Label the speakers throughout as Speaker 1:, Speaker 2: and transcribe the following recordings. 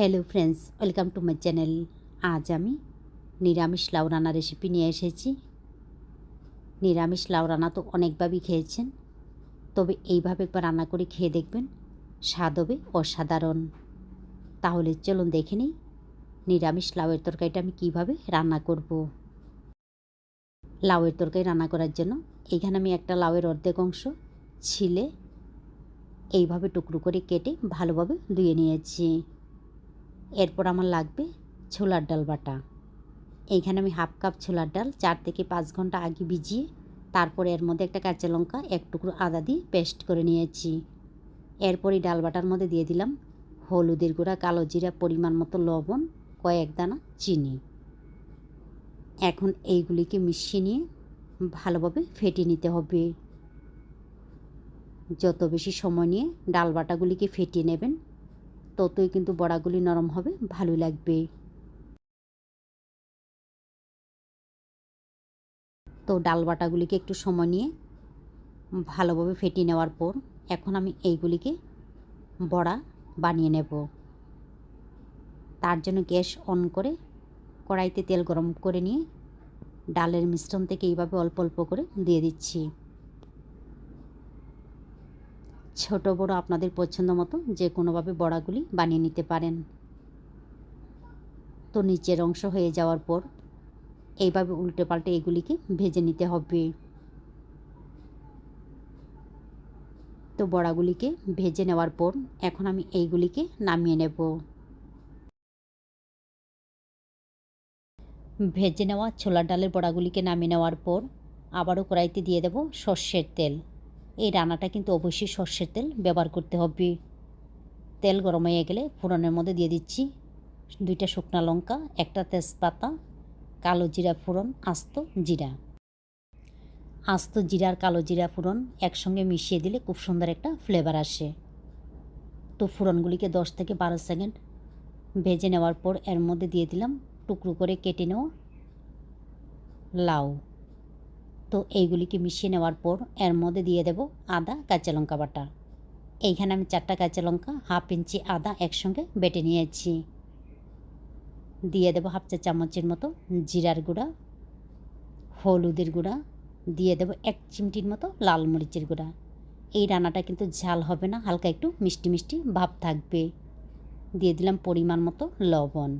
Speaker 1: Hello friends welcome to my channel আজ আমি নিরামিষ লাউ রান্না রেসিপি নিয়ে এসেছি। নিরামিষ লাউ রান্না তো অনেকভাবেই খেয়েছেন। তবে এইভাবে একবার রান্না করে খেয়ে দেখবেন, স্বাদ হবে অসাধারণ। তাহলে চলুন দেখে নিই, নিরামিষ লাউয়ের তরকারিটা আমি কীভাবে রান্না করব। লাউয়ের তরকারি রান্না করার জন্য এখানে আমি একটা লাউয়ের অর্ধেক অংশ ছিলে, এইভাবে টুকরো করে কেটে ভালোভাবে ধুয়ে নিয়েছি। এরপর আমার লাগবে ছোলার ডাল বাটা। এইখানে আমি হাফ কাপ ছোলার ডাল, চার থেকে পাঁচ ঘণ্টা আগে ভিজিয়ে, তারপরে এর মধ্যে একটা কাঁচা লঙ্কা, এক টুকরো আদা দিয়ে পেস্ট করে নিয়েছি। এরপর এই ডাল বাটার মধ্যে দিয়ে দিলাম হলুদের গুঁড়া, কালো জিরা, পরিমাণ মতো লবণ, কয়েক দানা চিনি। এখন এইগুলিকে মিশিয়ে নিয়ে ভালোভাবে ফেটে নিতে হবে। যত বেশি সময় নিয়ে ডাল বাটাগুলিকে ফেটিয়ে নেবেন ততই কিন্তু বড়াগুলি নরম হবে ভালো লাগবে। তো ডাল বাটাগুলিকে একটু সময় নিয়ে ভালোভাবে ফেটিয়ে নেওয়ার পর এখন আমি এইগুলিকে বড়া বানিয়ে নেব। তার জন্য গ্যাস অন করে কড়াইতে তেল গরম করে নিয়ে ডালের মিশ্রণ থেকে এইভাবে অল্প অল্প করে দিয়ে দিচ্ছি। ছোট বড় আপনাদের পছন্দ মতো যে কোনোভাবে বড়াগুলি বানিয়ে নিতে পারেন। তো নিচের অংশ হয়ে যাওয়ার পর এইভাবে উল্টে পাল্টে এগুলিকে ভেজে নিতে হবে। তো বড়াগুলিকে ভেজে নেওয়ার পর এখন আমি এইগুলিকে নামিয়ে নেব। ভেজে নেওয়া ছোলার ডালের বড়াগুলিকে নামিয়ে নেওয়ার পর আবারও কড়াইতে দিয়ে দেব সর্ষের তেল। এই রান্নাটা কিন্তু অবশ্যই সর্ষের তেল ব্যবহার করতে হবে। তেল গরম হয়ে গেলে ফোড়নের মধ্যে দিয়ে দিচ্ছি দুইটা শুকনা লঙ্কা, একটা তেজপাতা, কালো জিরা ফোড়ন, আস্ত জিরা। আস্ত জিরার কালো জিরা ফোড়ন একসঙ্গে মিশিয়ে দিলে খুব সুন্দর একটা ফ্লেভার আসে। তো ফোড়নগুলিকে দশ থেকে বারো সেকেন্ড ভেজে নেওয়ার পর এর মধ্যে দিয়ে দিলাম টুকরো করে কেটে নেওয়া লাউ। তো এইগুলিকে মিশিয়ে নেওয়ার পর এর মধ্যে দিয়ে দেব আদা, কাঁচা লঙ্কা বাটা। এইখানে আমি চারটা কাঁচা লঙ্কা হাফ ইঞ্চি আদা একসঙ্গে বেটে নিয়েছি। দিয়ে দেব হাফ চা চামচের মতো জিরার গুঁড়া, হলুদের গুঁড়া, দিয়ে দেব এক চিমটির মতো লাল মরিচের গুঁড়া। এই রান্নাটা কিন্তু ঝাল হবে না, হালকা একটু মিষ্টি মিষ্টি ভাব থাকবে। দিয়ে দিলাম পরিমাণ মতো লবণ।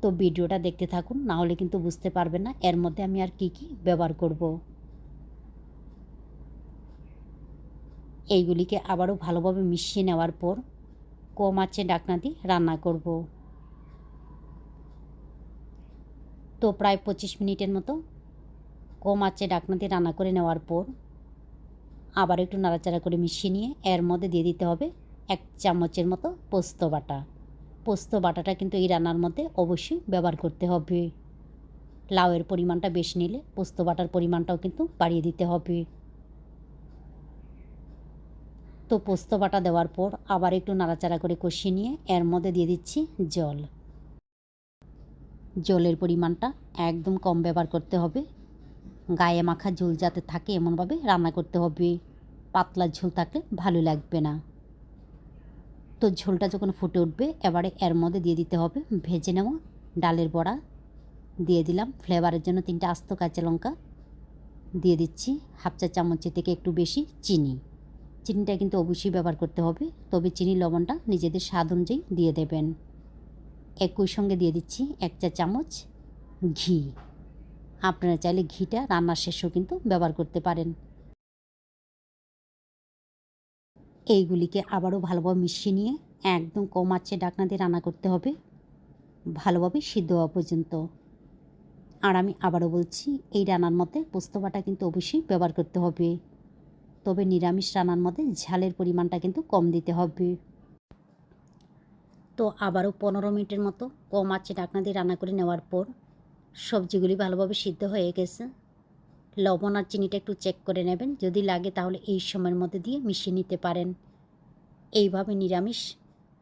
Speaker 1: তো ভিডিওটা দেখতে থাকুন, না হলে কিন্তু বুঝতে পারবেন না এর মধ্যে আমি আর কি কি ব্যবহার করব। এইগুলিকে আবারও ভালোভাবে মিশিয়ে নেওয়ার পর কম আঁচে ডাকনা দিয়ে রান্না করব। তো প্রায় পঁচিশ মিনিটের মতো কম আঁচে ডাকনা দিয়ে রান্না করে নেওয়ার পর আবার একটু নাড়াচাড়া করে মিশিয়ে নিয়ে এর মধ্যে দিয়ে দিতে হবে এক চামচের মতো পোস্ত বাটা। পোস্ত বাটাটা কিন্তু এই রান্নার মধ্যে অবশ্যই ব্যবহার করতে হবে। লাউয়ের পরিমাণটা বেশি নিলে পোস্ত বাটার পরিমাণটাও কিন্তু বাড়িয়ে দিতে হবে। তো পোস্ত বাটা দেওয়ার পর আবার একটু নাড়াচাড়া করে কষিয়ে নিয়ে এর মধ্যে দিয়ে দিচ্ছি জল। জলের পরিমাণটা একদম কম ব্যবহার করতে হবে। গায়ে মাখা ঝোল যাতে থাকে এমনভাবে রান্না করতে হবে। পাতলা ঝোল থাকলে ভালো লাগবে না। তো ঝোলটা যখন ফুটে উঠবে, এবারে এর মধ্যে দিয়ে দিতে হবে ভেজে নেওয়া ডালের বড়া। দিয়ে দিলাম ফ্লেভারের জন্য তিনটা আস্ত কাঁচা লঙ্কা। দিয়ে দিচ্ছি হাফ চা চামচের থেকে একটু বেশি চিনি। চিনিটা কিন্তু অবশ্যই ব্যবহার করতে হবে, তবে চিনি লবণটা নিজেদের স্বাদ অনুযায়ী দিয়ে দেবেন। একই সঙ্গে দিয়ে দিচ্ছি এক চা চামচ ঘি। আপনারা চাইলে ঘিটা রান্নার শেষেও কিন্তু ব্যবহার করতে পারেন। এইগুলিকে আবারও ভালোভাবে মিশিয়ে নিয়ে একদম কম আঁচে ডাকনা দিয়ে রান্না করতে হবে। ভালোভাবে সিদ্ধ হওয়া পর্যন্ত। আর আমি আবারও বলছি, এই রান্নার মধ্যে পোস্ত বাটা কিন্তু অবশ্যই ব্যবহার করতে হবে। তবে নিরামিষ রান্নার মধ্যে ঝালের পরিমাণটা কিন্তু কম দিতে হবে। তো আবারও পনেরো মিনিটের মতো কম আঁচে ডাকনা দিয়ে রান্না করে নেওয়ার পর সবজিগুলি ভালোভাবে সিদ্ধ হয়ে গেছে। লবণ আর চিনিটা একটু চেক করে নেবেন। যদি লাগে তাহলে এই সময়ের মধ্যে দিয়ে মিশিয়ে নিতে পারেন। এইভাবে নিরামিষ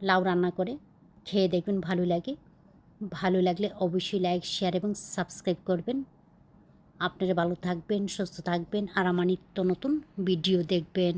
Speaker 1: লাউ রান্না করে খেয়ে দেখবেন ভালো লাগে। ভালো লাগলে অবশ্যই লাইক শেয়ার এবং সাবস্ক্রাইব করবেন। আপনারা ভালো থাকবেন, সুস্থ থাকবেন আর আমার নিত্য নতুন ভিডিও দেখবেন।